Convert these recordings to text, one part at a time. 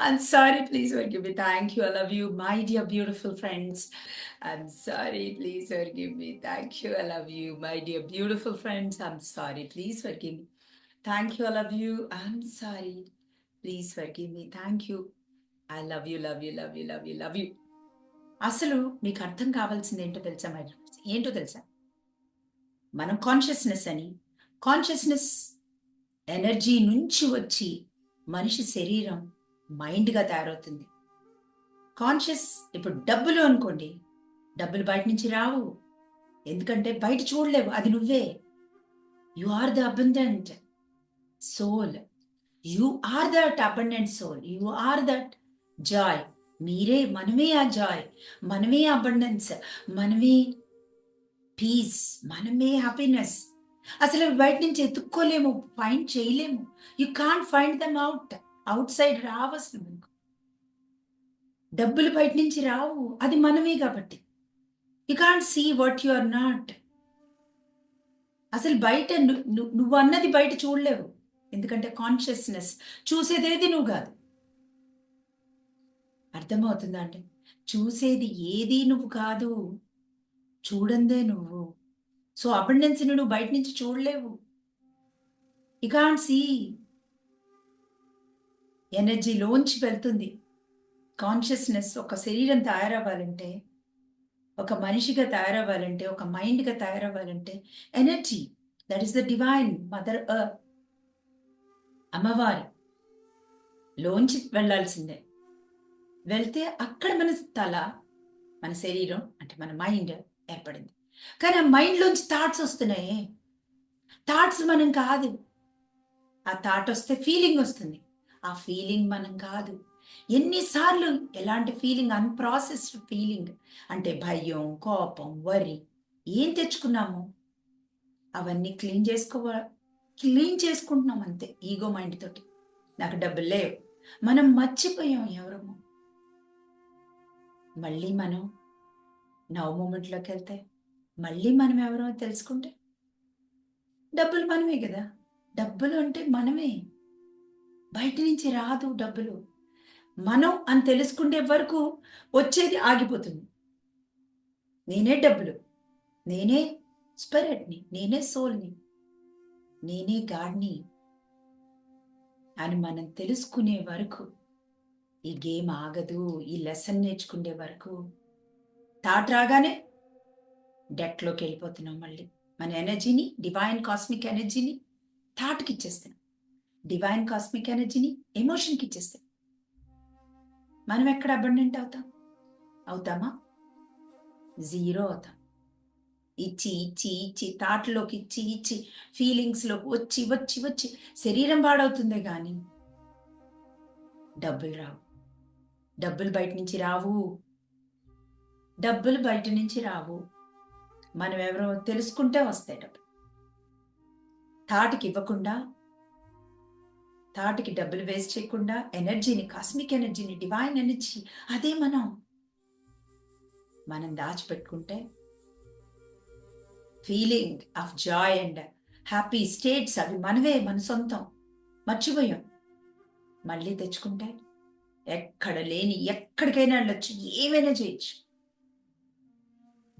I'm sorry, please forgive me. Thank you. I love you, my dear beautiful friends. I'm sorry, please forgive me. Thank you. I love you, my dear beautiful friends. I'm sorry, please forgive me. Thank you. I love you. I'm sorry. Please forgive me. Thank you. I love you, love you, love you, love you, love you. అసలు మీకు అర్థం కావాల్సింది ఏంటో తెలుసా my ఏంటో తెలుసా మనం consciousness అని కాన్షియస్నెస్ ఎనర్జీ నుంచి వచ్చి మనిషి శరీరం మైండ్గా తయారవుతుంది. కాన్షియస్ ఇప్పుడు డబ్బులు అనుకోండి డబ్బులు బయట నుంచి రావు. ఎందుకంటే బయట చూడలేవు అది నువ్వే. You are the abundant soul you are that abundant soul you are that joy మీరే మనమే ఆ జాయ్ మనమే అబండెన్స్ మనమే పీస్ మనమే హ్యాపీనెస్ అసలు బయట నుంచి ఎత్తుక్కోలేము ఫైండ్ చేయలేము. You can't find them out outside రావు డబ్బులు బయట నుంచి రావు. అది మనమే కాబట్టి. You can't see what you are not అసలు బయట ను- నువ్వు అన్నది బయట చూడలేవు. ఎందుకంటే కాన్షియస్నెస్ చూసేదేది నువ్వు కాదు. అర్థమవుతుందా అంటే? చూసేది ఏది నువ్వు కాదు. చూడందే నువ్వు. సో అబండెన్స్ నువ్వు బయట నుంచి చూడలేవు. యు కాంట్ సీ ఎనర్జీలోంచి వెళ్తుంది. కాన్షియస్నెస్ ఒక శరీరం తయారవ్వాలంటే ఒక మనిషిగా తయారవ్వాలంటే ఒక మైండ్గా తయారవ్వాలంటే energy that is the divine mother earth. అమ్మవారి లోంచి వెళ్ళాల్సిందే. వెళ్తే అక్కడ మన తల మన శరీరం అంటే మన మైండ్ ఏర్పడింది. కానీ ఆ మైండ్లోంచి థాట్స్ వస్తున్నాయి. థాట్స్ మనం కాదు. ఆ థాట్ వస్తే ఫీలింగ్ వస్తుంది. ఆ ఫీలింగ్ మనం కాదు. ఎన్నిసార్లు ఎలాంటి ఫీలింగ్ అన్ప్రాసెస్డ్ ఫీలింగ్ అంటే భయం కోపం వరి ఏం తెచ్చుకున్నాము? అవన్నీ క్లీన్ చేసుకోవ క్లీన్ చేసుకుంటున్నాం అంతే ఈగో మైండ్ తోటి. నాకు డబ్బులు లేవు. మనం మర్చిపోయాం ఎవరము? మళ్ళీ మనం నవ్ మూమెంట్లోకి వెళ్తే మళ్ళీ మనం ఎవరో తెలుసుకుంటే డబ్బులు మనమే కదా. డబ్బులు అంటే మనమే. బయట నుంచి రాదు డబ్బులు. మనం అని తెలుసుకునే వరకు వచ్చేది ఆగిపోతుంది. నేనే డబ్బులు. నేనే స్పిరిట్ని. నేనే సోల్ని. నేనే గాడ్ని. అని మనం తెలుసుకునే వరకు ఈ గేమ్ ఆగదు. ఈ లెసన్ నేర్చుకునే వరకు థాట్ రాగానే డెట్లోకి వెళ్ళిపోతున్నాం మళ్ళీ. మన ఎనర్జీని డివైన్ కాస్మిక్ ఎనర్జీని థాట్కి ఇచ్చేస్తున్నాం. డివైన్ కాస్మిక్ ఎనర్జీని ఎమోషన్కి ఇచ్చేస్తాయి మనం ఎక్కడ అబండెంట్ అవుతాం? అవుతామా? జీరో అవుతాం. ఇచ్చి ఇచ్చి ఇచ్చి థాట్లోకి ఇచ్చి ఇచ్చి ఫీలింగ్స్లోకి వచ్చి వచ్చి వచ్చి శరీరం పాడవుతుందే కానీ డబ్బులు రావు. డబ్బులు బయట నుంచి రావు. డబ్బులు బయట నుంచి రావు. మనం ఎవరో తెలుసుకుంటే వస్తాయి డబ్బులు. థాట్కి ఇవ్వకుండా థాట్కి డబ్బులు వేస్ట్ చేయకుండా ఎనర్జీని కాస్మిక్ ఎనర్జీని డివైన్ ఎనర్జీ అదే మనం. మనం దాచిపెట్టుకుంటే feeling of joy and happy states అవి మనవే మన సొంతం. మర్చిపోయాం. మళ్ళీ తెచ్చుకుంటే ఎక్కడ లేని ఎక్కడికైనా వెళ్ళొచ్చు ఏమైనా చేయొచ్చు.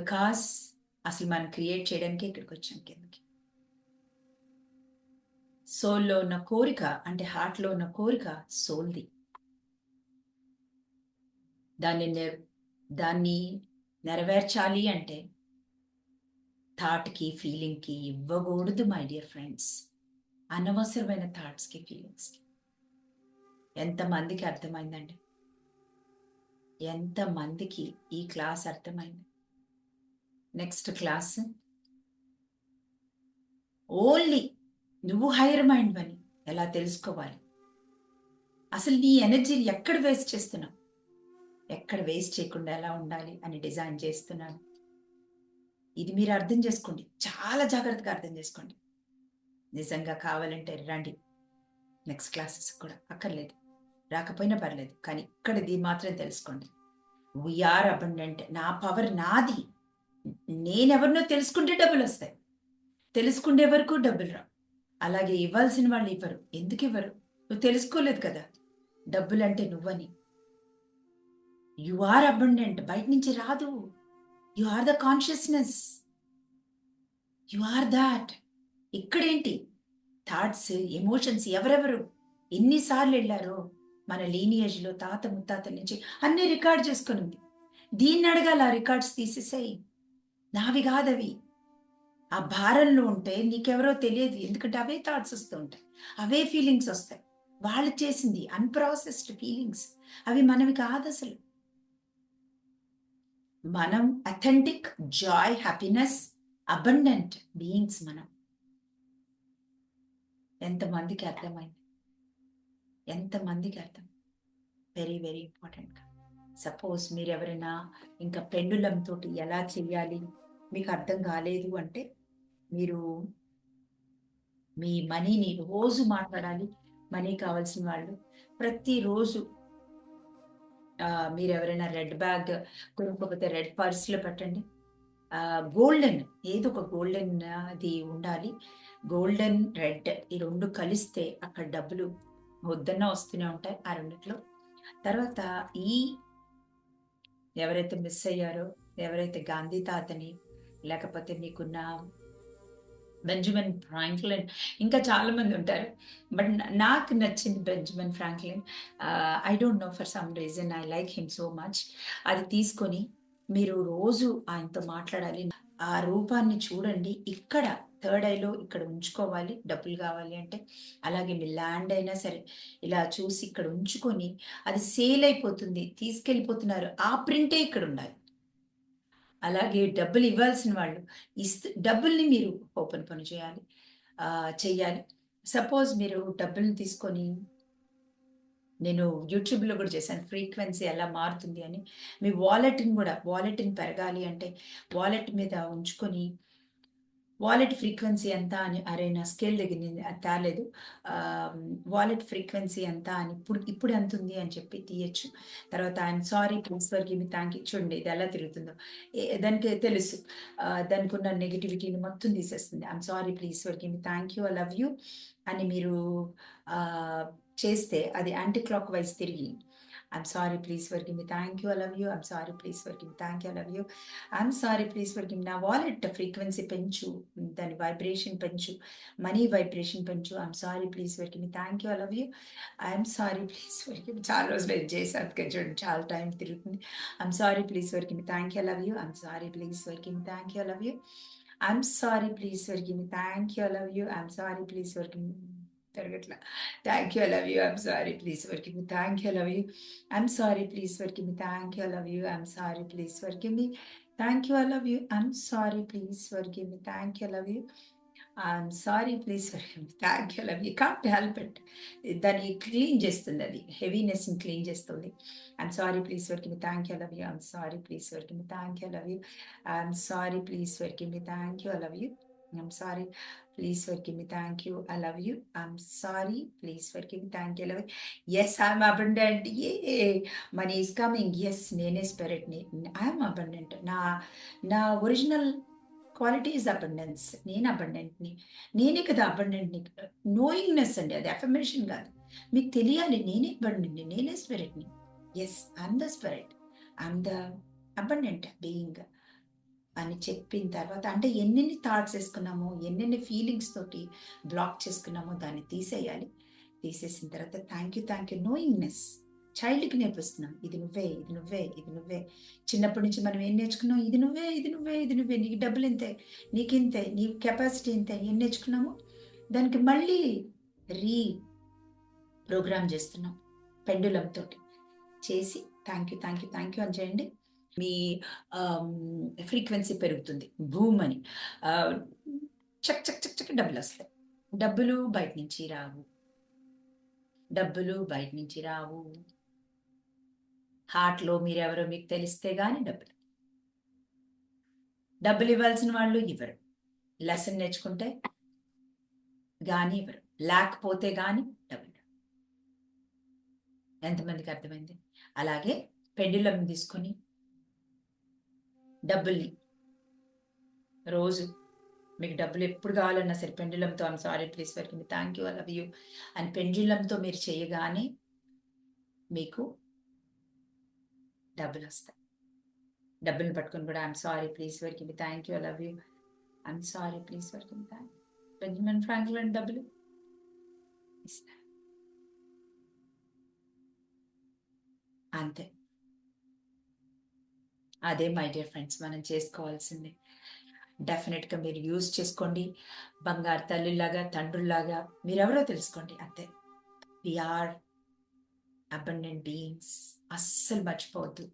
బికాస్ అసలు మనం క్రియేట్ చేయడానికి ఇక్కడికి వచ్చాం కిందకి. సోల్లో ఉన్న కోరిక అంటే హార్ట్లో ఉన్న కోరిక సోల్ది. దాన్ని దాన్ని నెరవేర్చాలి అంటే థాట్కి ఫీలింగ్కి ఇవ్వకూడదు మై డియర్ ఫ్రెండ్స్. అనవసరమైన థాట్స్కి ఫీలింగ్స్కి. ఎంతమందికి అర్థమైందండి? ఎంతమందికి ఈ క్లాస్ అర్థమైంది? Next class. ఓన్లీ నువ్వు హైయర్ మైండ్ అని ఎలా తెలుసుకోవాలి? అసలు నీ ఎనర్జీని ఎక్కడ వేస్ట్ చేస్తున్నావు? ఎక్కడ వేస్ట్ చేయకుండా ఎలా ఉండాలి అని డిజైన్ చేస్తున్నాను. ఇది మీరు అర్థం చేసుకోండి. చాలా జాగ్రత్తగా అర్థం చేసుకోండి. నిజంగా కావాలంటే రండి. నెక్స్ట్ క్లాసెస్ కూడా అక్కర్లేదు. రాకపోయినా పర్లేదు. కానీ ఇక్కడ ఇది మాత్రం తెలుసుకోండి. వీఆర్ అబండెంట్ నా పవర్ నాది. నేనెవరినో తెలుసుకుంటే డబ్బులు వస్తాయి తెలుసుకునే వరకు డబ్బులు రావు. అలాగే ఇవ్వాల్సిన వాళ్ళు ఇవ్వరు. ఎందుకు ఇవ్వరు? నువ్వు తెలుసుకోలేదు కదా. డబ్బులంటే నువ్వని. యు ఆర్ అబండెంట్ బయట నుంచి రాదు. You are the consciousness you are that ఇక్కడేంటి? Thoughts emotions ఎవరెవరు? ఎన్నిసార్లు వెళ్ళారో? మన లీనియేజ్లో తాత ముత్తాతల నుంచి అన్ని రికార్డ్ చేసుకుని ఉంది. దీన్ని అడగాల రికార్డ్స్ తీసేసాయి. నావి కాదవి. ఆ భారంలో ఉంటే నీకెవరో తెలియదు. ఎందుకంటే అవే థాట్స్ వస్తూ ఉంటాయి. అవే ఫీలింగ్స్ వస్తాయి. వాళ్ళు చేసింది అన్ప్రాసెస్డ్ ఫీలింగ్స్ అవి మనవి కాదు అసలు. మనం authentic joy happiness abundant beings మనం. ఎంతమందికి అర్థమైంది? ఎంతమందికి అర్థం? వెరీ వెరీ ఇంపార్టెంట్గా సపోజ్ మీరు ఎవరైనా ఇంకా పెండులం తోటి ఎలా చెయ్యాలి? మీకు అర్థం కాలేదు అంటే మీరు మీ మనీని రోజు మాట్లాడాలి. మనీ కావాల్సిన వాళ్ళు ప్రతిరోజు మీరు ఎవరైనా రెడ్ బ్యాగ్ కొనుక్కోకపోతే రెడ్ పర్స్లో పెట్టండి. గోల్డెన్ ఏదో ఒక గోల్డెన్ అది ఉండాలి. గోల్డెన్ రెడ్ ఈ రెండు కలిస్తే అక్కడ డబ్బులు వద్దన్న వస్తూనే ఉంటాయి ఆ రెండిట్లో. తర్వాత ఈ ఎవరైతే మిస్ అయ్యారో ఎవరైతే గాంధీ తాతని లేకపోతే మీకున్న బెంజమిన్ ఫ్రాంక్లిన్. ఇంకా చాలా మంది ఉంటారు. బట్ నాకు నచ్చింది Benjamin Franklin. I don't know for some reason I like him so much అది తీసుకొని మీరు రోజు ఆయనతో మాట్లాడాలి. ఆ రూపాన్ని చూడండి. ఇక్కడ థర్డ్ ఐలో ఇక్కడ ఉంచుకోవాలి. డబ్బులు కావాలి అంటే. అలాగే మీ ల్యాండ్ అయినా సరే ఇలా చూసి ఇక్కడ ఉంచుకొని అది సేల్ అయిపోతుంది. తీసుకెళ్ళిపోతున్నారు. ఆ ప్రింటే ఇక్కడ ఉండాలి. అలాగే డబ్బులు ఇవ్వాల్సిన వాళ్ళు ఇస్తూ డబ్బుల్ని మీరు ఓపెన్ పని చేయాలి. చేయాలి చెయ్యాలి. సపోజ్ మీరు డబ్బుల్ని తీసుకొని నేను యూట్యూబ్లో కూడా చేశాను. ఫ్రీక్వెన్సీ ఎలా మారుతుంది అని. మీ వాలెట్ని కూడా వాలెట్ని పెరగాలి అంటే వాలెట్ మీద ఉంచుకొని వాలెట్ ఫ్రీక్వెన్సీ ఎంత అని అరే నా స్కేల్ దగ్గర నేను అది తేలేదు. వాలెట్ ఫ్రీక్వెన్సీ ఎంత అని ఇప్పుడు ఇప్పుడు ఎంత ఉంది అని చెప్పి తీయచ్చు. తర్వాత I'm sorry please forgive me thank you చూడండి ఇది ఎలా తిరుగుతుందో. ఏ- దానికి తెలుసు. దానికి ఉన్న నెగిటివిటీని మొత్తం తీసేస్తుంది. I'm sorry please forgive me thank you I love you అని మీరు చేస్తే అది యాంటీ క్లాక్ వైజ్ తిరిగి I'm sorry please for me thank you I love you I'm sorry please for me thank you I love you I'm sorry please forgive నా wallet frequency పెంచు దాని vibration పెంచు money vibration పెంచు I'm sorry please for me thank you I love you I'm sorry please forgive చాలా రోజులు ఇది చేశాను కదా చూడండి. చాలా టైం తిరుగుతుంది. I'm sorry please for me thank you I love you I'm sorry please forgive me thank you I love you I'm sorry please for me thank you I love you I'm sorry please forgive thank you I love you I'm sorry please for me thank you I love you I'm sorry please for me thank you I love you I'm sorry please for me thank you I love you I'm sorry please for me thank you I love you I'm sorry please for me thank you love you can't help it దాన్ని clean చేస్తుంది అది. హెవీనెస్ని clean చేస్తుంది. I'm sorry please forgive me thank you love you I'm sorry please forgive me thank you love you I'm sorry please forgive me thank you love you I'm sorry please for me thank you I love you I'm sorry please forgive me thank you love yes I'm abundant a money is coming yes నేనే స్పిరిట్ని I'm abundant నా నా original quality is abundance నేను అబండెంట్ని నేనే కదా అబండెంట్ని knowingness అండి అది. అఫర్మేషన్ కాదు. మీకు తెలియాలి. నేనే అబండెంట్ని నేనే స్పిరిట్ని yes I'm the spirit I'm the abundant being అని చెప్పిన తర్వాత అంటే ఎన్నెన్ని థాట్స్ వేసుకున్నామో ఎన్నెన్ని ఫీలింగ్స్ తోటి బ్లాక్ చేసుకున్నామో దాన్ని తీసేయాలి. తీసేసిన తర్వాత thank you thank you knowingness చైల్డ్కి నేర్పిస్తున్నాం. ఇది నువ్వే ఇది నువ్వే ఇది నువ్వే. చిన్నప్పటి నుంచి మనం ఏం నేర్చుకున్నాం? ఇది నువ్వే ఇది నువ్వే ఇది నువ్వే. నీకు డబ్బులు ఇంతే నీకు ఇంతే నీ కెపాసిటీ ఇంతే ఏం నేర్చుకున్నాము? దానికి మళ్ళీ రీ ప్రోగ్రామ్ చేస్తున్నాం. పెండులంతో చేసి thank you thank you thank you అని చేయండి. మీ ఫ్రీక్వెన్సీ పెరుగుతుంది. భూమ్ అని. చక్ చక్ చక్ చక్ డబ్బులు వస్తాయి. డబ్బులు బయట నుంచి రావు. డబ్బులు బయట నుంచి రావు. హార్ట్లో మీరెవరో మీకు తెలిస్తే గాని డబ్బులు. డబ్బులు ఇవ్వాల్సిన వాళ్ళు ఇవ్వరు. లెసన్ నేర్చుకుంటే కానీ ఇవ్వరు. లేకపోతే కానీ డబ్బులు. ఎంతమందికి అర్థమైంది? అలాగే పెండులం తీసుకొని డబ్బుల్ని రోజు మీకు డబ్బులు ఎప్పుడు కావాలన్నా సరే పెండులంతో I'm sorry please for me thank you I love you. అని పెండులంతో మీరు చేయగానే మీకు డబ్బులు వస్తాయి. డబ్బులు పట్టుకొని కూడా I'm sorry please work me thank you I love you. I'm sorry please work me thank Benjamin Franklin డబ్బులు ఇస్తారు. అంతే. అదే మై డియర్ ఫ్రెండ్స్ మనం చేసుకోవాల్సింది. డెఫినెట్గా మీరు యూజ్ చేసుకోండి. బంగారు తల్లిలాగా తండ్రుల్లాగా మీరెవరో తెలుసుకోండి అంతే. వీఆర్ అబండెంట్ బీయింగ్స్ అస్సలు మర్చిపోవద్దు.